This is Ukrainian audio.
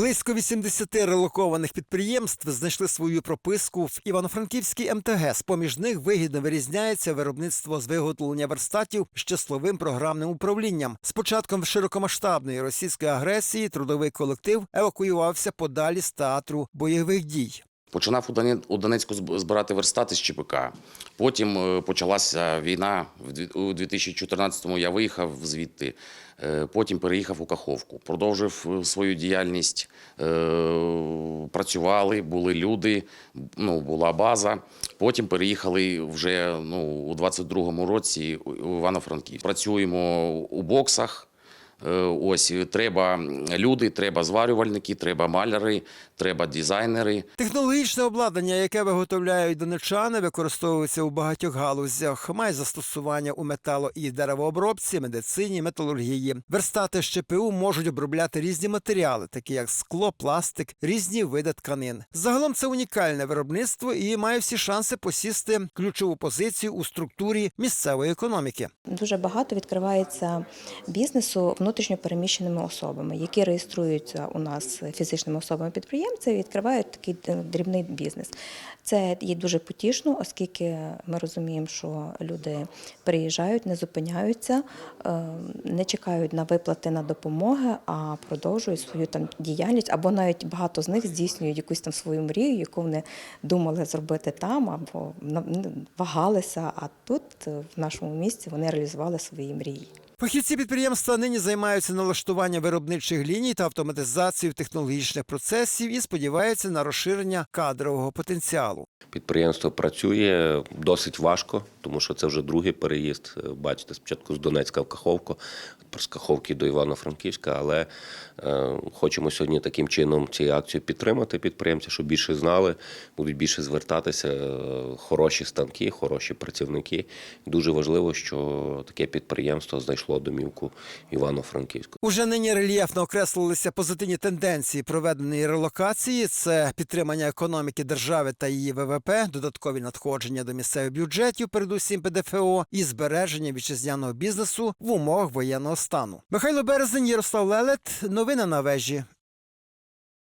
Близько 80 релокованих підприємств знайшли свою прописку в Івано-Франківській МТГ. З поміж них вигідно вирізняється виробництво з виготовлення верстатів з числовим програмним управлінням. З початком широкомасштабної російської агресії трудовий колектив евакуювався подалі з театру бойових дій. Починав у Доне- у Донецьку збирати верстати з ЧПК. Потім е, почалася війна. У 2014-му я виїхав звідти. Е, Потім переїхав у Каховку. Продовжив е, свою діяльність. Працювали, були люди, ну, була база. Потім переїхали вже ну, у 22-му році у Івано-Франківськ. Працюємо у боксах. Е, Ось треба люди, треба зварювальники, треба маляри, треба дизайнери. Технологічне обладнання, яке виготовляють донечани, використовується у багатьох галузях. Має застосування у метало і деревообробці, медицині, металургії. Верстати з ЧПУ можуть обробляти різні матеріали, такі як скло, пластик, різні види тканин. Загалом це унікальне виробництво і має всі шанси посісти ключову позицію у структурі місцевої економіки. Дуже багато відкривається бізнесу внутрішньо переміщеними особами, які реєструються у нас фізичними особами-підприємцями і відкривають такий е, дрібний бізнес. Це є дуже потішно, оскільки ми розуміємо, що люди приїжджають, не зупиняються, е, не чекають на виплати на допомоги, а продовжують свою там діяльність, або навіть багато з них здійснюють якусь там свою мрію, яку вони думали зробити там, або вагалися. А тут, е, в нашому місті, вони реалізували свої мрії. Фахівці підприємства нині займаються налаштуванням виробничих ліній та автоматизацією технологічних процесів і сподіваються на розширення кадрового потенціалу. Підприємство працює досить важко, тому що це вже другий переїзд. Е, Бачите, спочатку з Донецька в Каховку, з Каховки до Івано-Франківська, але е, хочемо сьогодні таким чином цією акцією підтримати підприємців, щоб більше знали, будуть більше звертатися. е, Хороші станки, хороші працівники. Дуже важливо, що таке підприємство знайшло домівку Івано-Франківську. Уже нині рельєфно окреслилися позитивні тенденції проведеної релокації: це підтримання економіки держави та її ВВП, додаткові надходження до місцевих бюджетів, передусім ПДФО, і збереження вітчизняного бізнесу в умовах воєнного стану. Михайло Березень, Ярослав Лелет. Новини на вежі.